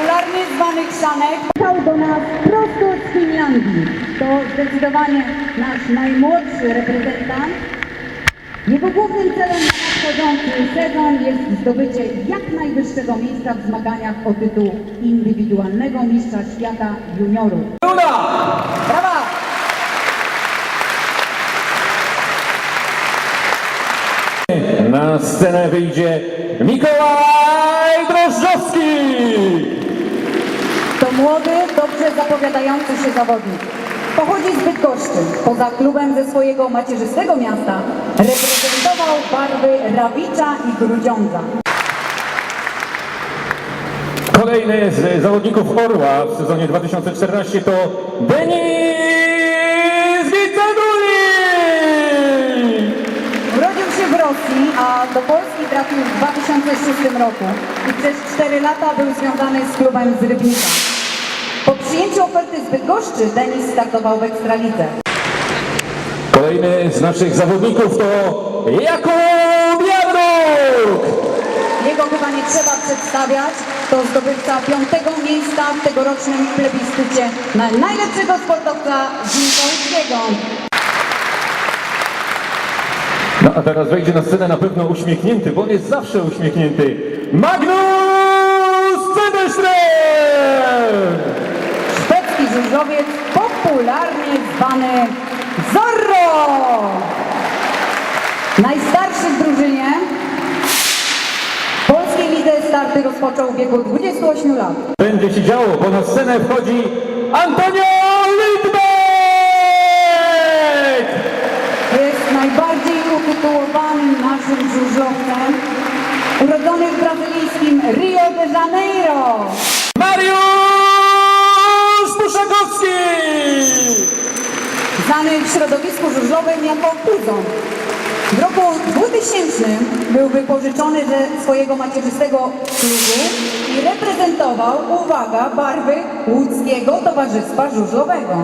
popularnie zwany Krzanek, jechał do nas prosto z Finlandii. To zdecydowanie nasz najmłodszy reprezentant. Jego głównym celem na nadchodzący sezon jest zdobycie jak najwyższego miejsca w zmaganiach o tytuł indywidualnego mistrza świata juniorów. Luna! Brawa! Na scenę wyjdzie Mikołaj Drożdżowski! Dobrze zapowiadający się zawodnik. Pochodzi z Bydgoszczy. Poza klubem ze swojego macierzystego miasta reprezentował barwy Rawicza i Grudziądza. Kolejny z zawodników Orła w sezonie 2014 to Denis Wiceduli! Urodził się w Rosji, a do Polski trafił w 2006 roku i przez 4 lata był związany z klubem z Rybnika. Po przyjęciu oferty z Bydgoszczy Denis startował w Ekstralidze. Kolejny z naszych zawodników to Jakub Jadruk! Jego chyba nie trzeba przedstawiać. To zdobywca piątego miejsca w tegorocznym plebiscycie na najlepszego sportowca Zinkowskiego. No a teraz wejdzie na scenę na pewno uśmiechnięty, bo on jest zawsze uśmiechnięty. Magnus Żużlowiec, popularnie zwany Zorro! Najstarszy w drużynie. Polskiej lidze starty rozpoczął w wieku 28 lat. Będzie się działo, bo na scenę wchodzi Antonio Lindbeck! Jest najbardziej utytułowanym naszym żużlowcem. Urodzony w brazylijskim Rio de Janeiro. Środowisku żużlowym jako Puzon. W roku 2000 był wypożyczony ze swojego macierzystego klubu i reprezentował, uwaga, barwy łódzkiego Towarzystwa Żużlowego.